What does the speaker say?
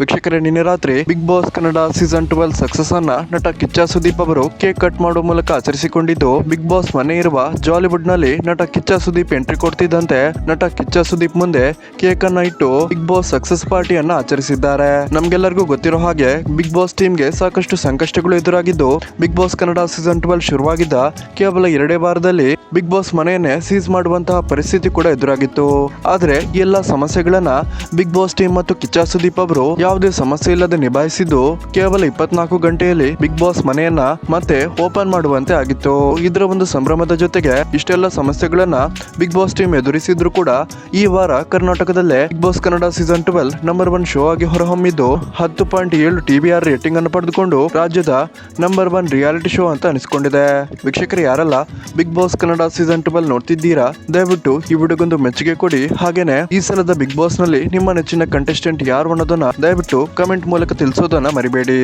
ವೀಕ್ಷಕರೇ, ನಿನ್ನೆ ರಾತ್ರಿ Bigg Boss Kannada season twelve success ಅನ್ನ ನಟ ಕಿಚ್ಚ ಸುದೀಪ್ ಅವರು ಕೇಕ್ ಕಟ್ ಮಾಡುವ ಮೂಲಕ ಆಚರಿಸಿಕೊಂಡಿದ್ದು ಬಿಗ್ ಬಾಸ್ ಮನೆ ಇರುವ ಜಾಲಿವುಡ್ನಲ್ಲಿ ನಟ ಕಿಚ್ಚ ಸುದೀಪ್ ಎಂಟ್ರಿ ಕೊಡ್ತಿದ್ದಂತೆ ನಟ ಕಿಚ್ಚ ಸುದೀಪ್ ಮುಂದೆ ಕೇಕ್ ಅನ್ನ ಇಟ್ಟು ಬಿಗ್ ಬಾಸ್ ಸಕ್ಸಸ್ ಪಾರ್ಟಿಯನ್ನ ಆಚರಿಸಿದ್ದಾರೆ. ನಮ್ಗೆಲ್ಲರಿಗೂ ಗೊತ್ತಿರೋ ಹಾಗೆ ಬಿಗ್ ಬಾಸ್ ಟೀಮ್ಗೆ ಸಾಕಷ್ಟು ಸಂಕಷ್ಟಗಳು ಎದುರಾಗಿದ್ದು Bigg Boss Kannada season twelve ಶುರುವಾಗಿದ್ದ ಕೇವಲ ಎರಡೇ ವಾರದಲ್ಲಿ ಬಿಗ್ ಬಾಸ್ ಮನೆಯನ್ನೇ ಸೀಸ್ ಮಾಡುವಂತಹ ಪರಿಸ್ಥಿತಿ ಕೂಡ ಎದುರಾಗಿತ್ತು. ಆದ್ರೆ ಎಲ್ಲ ಸಮಸ್ಯೆಗಳನ್ನ ಬಿಗ್ ಬಾಸ್ ಟೀಮ್ ಮತ್ತು ಕಿಚ್ಚ ಸುದೀಪ್ ಅವರು ಯಾವುದೇ ಸಮಸ್ಯೆ ಇಲ್ಲದೆ ನಿಭಾಯಿಸಿದ್ದು ಕೇವಲ ಇಪ್ಪತ್ನಾಲ್ಕು ಗಂಟೆಯಲ್ಲಿ ಬಿಗ್ ಬಾಸ್ ಮನೆಯನ್ನ ಮತ್ತೆ ಓಪನ್ ಮಾಡುವಂತೆ ಆಗಿತ್ತು. ಇದರ ಒಂದು ಸಂಭ್ರಮದ ಜೊತೆಗೆ ಇಷ್ಟೆಲ್ಲ ಸಮಸ್ಯೆಗಳನ್ನ ಬಿಗ್ ಬಾಸ್ ಟೀಮ್ ಎದುರಿಸಿದ್ರು ಕೂಡ ಈ ವಾರ ಕರ್ನಾಟಕದಲ್ಲೇ Bigg Boss Kannada season twelve number one show ಆಗಿ ಹೊರಹೊಮ್ಮಿದ್ದು ಹತ್ತು ಪಾಯಿಂಟ್ ಏಳು ಟಿವಿ ಆರ್ ರೇಟಿಂಗ್ ಅನ್ನು ಪಡೆದುಕೊಂಡು ರಾಜ್ಯದ ನಂಬರ್ ಒನ್ ರಿಯಾಲಿಟಿ ಶೋ ಅಂತ ಅನಿಸಿಕೊಂಡಿದೆ. ವೀಕ್ಷಕರು, ಯಾರಲ್ಲ Bigg Boss Kannada season twelve ನೋಡ್ತಿದ್ದೀರಾ, ದಯವಿಟ್ಟು ಈ ವಿಡಿಯೋಗೊಂದು ಮೆಚ್ಚುಗೆ ಕೊಡಿ. ಹಾಗೇನೆ ಈ ಸಲದ ಬಿಗ್ ಬಾಸ್ನಲ್ಲಿ ನಿಮ್ಮ ನೆಚ್ಚಿನ ಕಂಟೆಸ್ಟೆಂಟ್ ಯಾರು ಅನ್ನೋದನ್ನ ದಯವಿಟ್ಟು ಕಮೆಂಟ್ ಮೂಲಕ ತಿಳಿಸೋದನ್ನ ಮರಿಬೇಡಿ.